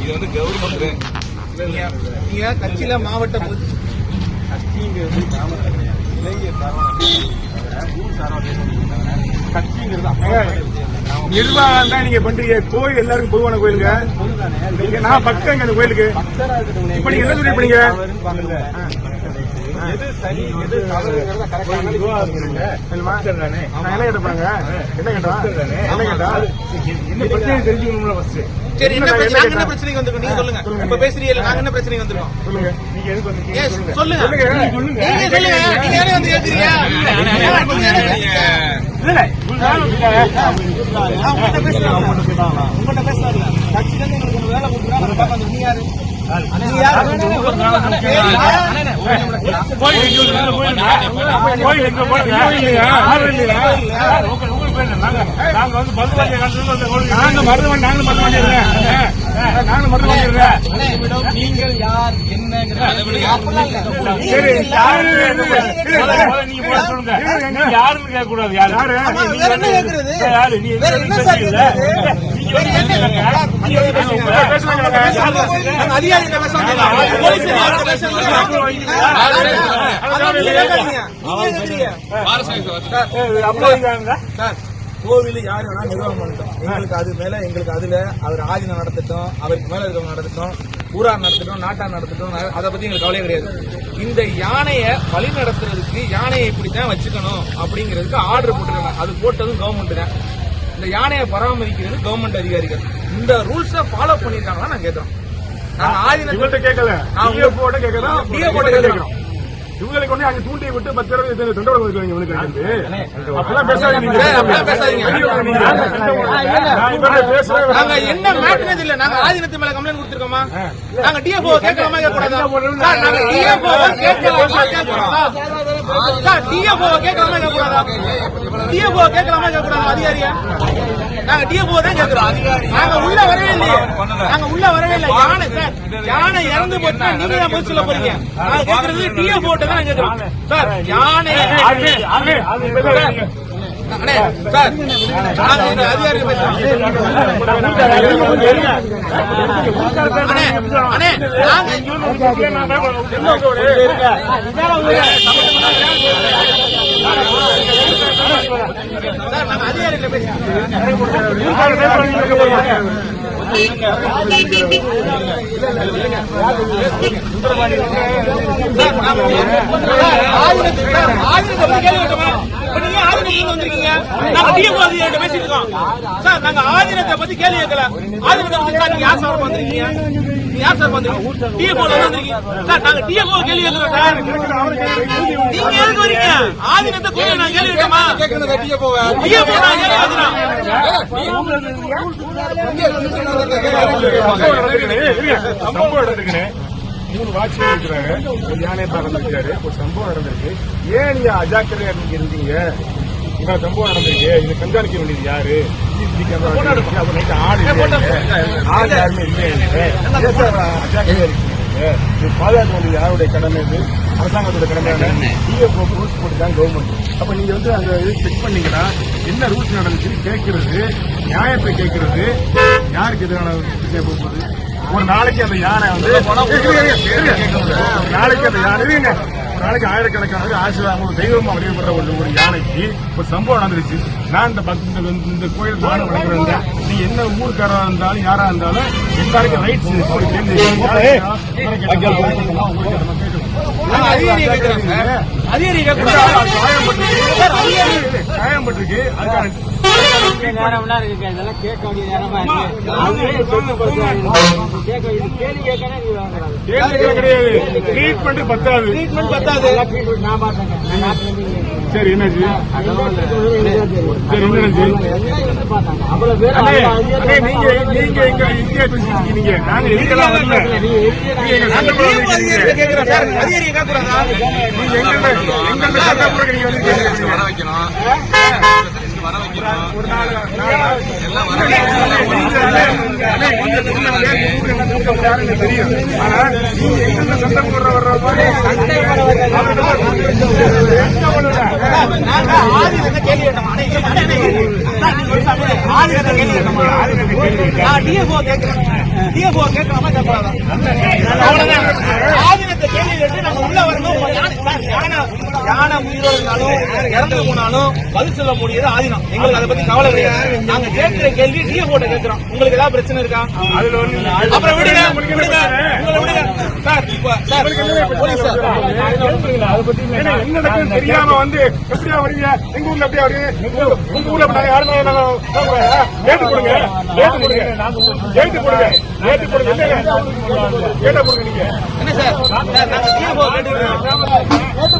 இது வந்து கவர்மெண்ட் நீங்க கட்சியில மாவட்ட இளைஞர் நிர்வாகம் தான் நீங்க பண்றீங்க. கோயில் எல்லாருக்கும் பொதுவான கோயிலுங்க. நீங்க நான் பக்கம் அந்த கோயிலுக்கு. இப்ப நீங்க என்ன சொல்லி பண்ணீங்க எது சரி எது தவறுங்கிறத நான் என்ன கேட்டப்பாங்க என்ன கேட்டா என்ன கேட்டா என்ன பிரச்சனை தெரிஞ்சுக்கணும்ல ஃபர்ஸ்ட் சரி என்ன பிரச்சனை? பிரச்சனைக்கு வந்திருக்கோம் நீங்க சொல்லுங்க இப்ப பேசுறீங்க நாங்க என்ன பிரச்சனைக்கு வந்திருக்கோம் சொல்லுங்க நீங்க எதுக்கு வந்தீங்க Yes, சொல்லுங்க சொல்லுங்க சொல்லுங்க நீங்க சொல்லுங்க நீங்க யாரே வந்து கேக்குறீங்க? இல்ல. கட்சியில எங்களுக்கு வேலை வந்தோம். நீ யாரு? நாங்க வந்து கோயில் நாங்க நாங்களும் மருதுவாண்டி இருக்கேன் நீங்கள் யார்? என்னங்கிறது நீங்க நீங்க யாருன்னு கேட்க கூடாது யாரு நீங்க நீ இருக்காங்க கோவில் யார் வேணா நிர்வாகம் பண்ணிட்டோம் எங்களுக்கு அது மேல எங்களுக்கு அதுல அவர் ஆதினம் நடத்தட்டும் அவருக்கு மேல இருக்கவங்க நடத்தட்டும் ஊரார் நடத்தட்டும் நாட்டார் நடத்தட்டும் அதை பத்தி எங்களுக்கு கவலையே கிடையாது இந்த யானையை வழி நடத்துறதுக்கு யானையை இப்படி தான் வச்சுக்கணும் அப்படிங்கிறதுக்கு ஆர்டர் போட்டுருக்காங்க. அது போட்டதும் கவர்மெண்ட் தான் இந்த யானையை பராமரிக்கிறது கவர்மெண்ட் அதிகாரிகள். இந்த ரூல்ஸை ஃபாலோ பண்ணிருக்காங்களா நான் கேட்கிறோம் நாங்க ஆதீனத்தை கேட்கல. போட கேட்கறோம் இவங்களுக்கு கொண்டு அங்க தூண்டி விட்டு பத்து தடவை தொண்டை கொடுக்குறீங்க இவனுக்கு வந்து. அப்பெல்லாம் பேசாதீங்க. என்ன மாட்டினது இல்ல? நாங்க ஆதீனத்து மேல கம்ப்ளைண்ட் கொடுத்திருக்கோமா? நாங்க டிஎஃப்ஓ கேட்கலாமா கேட்கக்கூடாதா? நாங்க டிஎஃப்ஓ கேட்கலாமா சார் டிஎஃப்ஓ கேட்கலாமா கேட்கக்கூடாதா? டிஎஃப்ஓ கேட்கலாமா கேட்கக்கூடாதா? அதிகாரியா? நாங்க டிஎஃப்ஓ தான் கேட்கிறோம் நாங்க உள்ள வரவே இல்லையே. நாங்க உள்ள வரவே இல்லை. யானை சார் யானை இறந்து போச்சுன்னா நீங்க தான் பதில் சொல்ல போறீங்க. நாங்க கேட்கறது டிஎஃப்ஓ தான் கேட்கிறோம் சார் யானை சார் அதிகாரி பேசுறோம் அண்ணே அண்ணே சார் நாங்க அதிகாரிகிட்ட பேசுறோம் சார் நாங்க ஆயிரத்து பத்தி கேள்வி வந்திருக்கீங்க நாங்க டிஎம் அதிகாரிகிட்ட பேசிட்டு இருக்கோம் சார் நாங்க ஆயிரத்தை பத்தி கேள்வி கேட்கல ஆயிரத்தை பத்தி சார் நீங்க யார் சார் வந்திருக்கீங்க யார் சார் வந்திருக்கீங்க டிஎம் வந்திருக்கீங்க சார் நாங்க டிஎம் கேள்வி கேட்கிறோம் சார் நீங்க எதுக்கு வரீங்க ஆதினத்தை கூட நான் கேள்வி கேட்டோமா கேட்கணும் கட்டிய நான் கேள்வி கேட்கிறோம் சம்பவம் நடந்துக்குது. மூணு வாட்ச்மேன் இருக்கிறாங்க. ஒரு யானை பறந்துருக்காரு ஒரு சம்பவம் நடந்திருக்கு. ஏன் நீங்க அஜாக்கிரதையா நீங்க இருந்தீங்க இந்த சம்பவம் நடந்திருக்கு. இது கண்காணிக்க வேண்டியது யாரு? ஆள். ஆள் யாருமே இல்லையே. அஜாக்கிரதையா இருக்கீங்க? இது பாதுகாக்க வேண்டியது யாருடைய கடமை இது? அரசாங்கத்தோட கடமை டிஎஃப்ஓ ரூல்ஸ் போட்டு தான் கவர்மெண்ட் அப்ப நீங்க வந்து அந்த இது செக் பண்ணீங்கன்னா என்ன ரூல்ஸ் நடந்துச்சுன்னு கேட்கறது நியாயத்தை கேட்கறது யாருக்கு எதிரான விஷயம் போக போகுது? ஒரு நாளைக்கு அந்த யானை வந்து நாளைக்கு அந்த யானை நாளைக்கு ஆயிரக்கணக்கான ஆசீர்வாதம் தெய்வமா வழிபடுற ஒரு ஒரு யானைக்கு ஒரு சம்பவம் நடந்துருச்சு. நான் இந்த பக்த இந்த- இந்த கோயில் தானம் வழிபடுறேன் நீ என்ன ஊருக்காரா இருந்தாலும் யாரா இருந்தாலும் எல்லாருக்கும் ரைட்ஸ் நாங்க காயம்பட்டிருக்கு. நேரம்னா இருக்கு இதெல்லாம் கேட்க வேண்டிய நேரமா கிடையாது. ட்ரீட்மெண்ட் பத்தாது. ட்ரீட்மெண்ட் பத்தாது. நான் சரி என்னாச்சு? சரி என்னாச்சு? நீங்க நீங்க எங்க இந்தியா பேசிட்டு நீங்க? எதுக்கெல்லாம் வரல? எங்க எங்க எங்க நீங்க வந்து கேக்குறீங்க. வர வைக்கணும் எல்லாம் வர தெரியும் ஆனா போடுற வர்ற கேள்வி கேள்வி நான் கேட்கிறேன். அவ்வளவுதான். ஆதினத்தை கேள்வி கேட்டு நாங்க உள்ள வரணும். யானை- உயிரோடு இருந்தாலும், இறந்து போனாலும் பதில் சொல்ல முடியாது ஆதினம். எங்களுக்கு அதை பத்தி கவலை கிடையாது. நாங்க கேட்கிற கேள்வி டிஎஃப்ஓ கேட்கிறோம். உங்களுக்கு ஏதாவது பிரச்சனை இருக்கா? அப்புறம் விடுங்க விடுங்க உங்களை விடுங்க. சார் இப்ப சார் போலீஸ் சார். என்ன தெரியாம வந்து எப்படியா வரீங்க? எங்க ஊர்ல எப்படியா வரீங்க? உங்க- ஊர்ல யாருமே கொடுங்க. கொடுங்க. கொடுங்க. கொடுங்க. கொடுங்க நீங்க. என்ன சார்? சார் நாங்க டிஎஃப்ஓ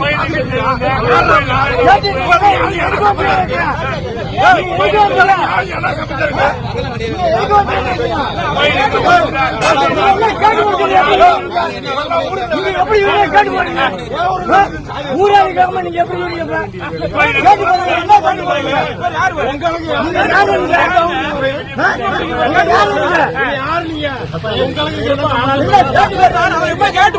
சொன்னார்ல கேட்டு போட்டா ஊராளி கவர்மெண்ட் நீங்க எப்படி இருக்கீங்க கேட்டு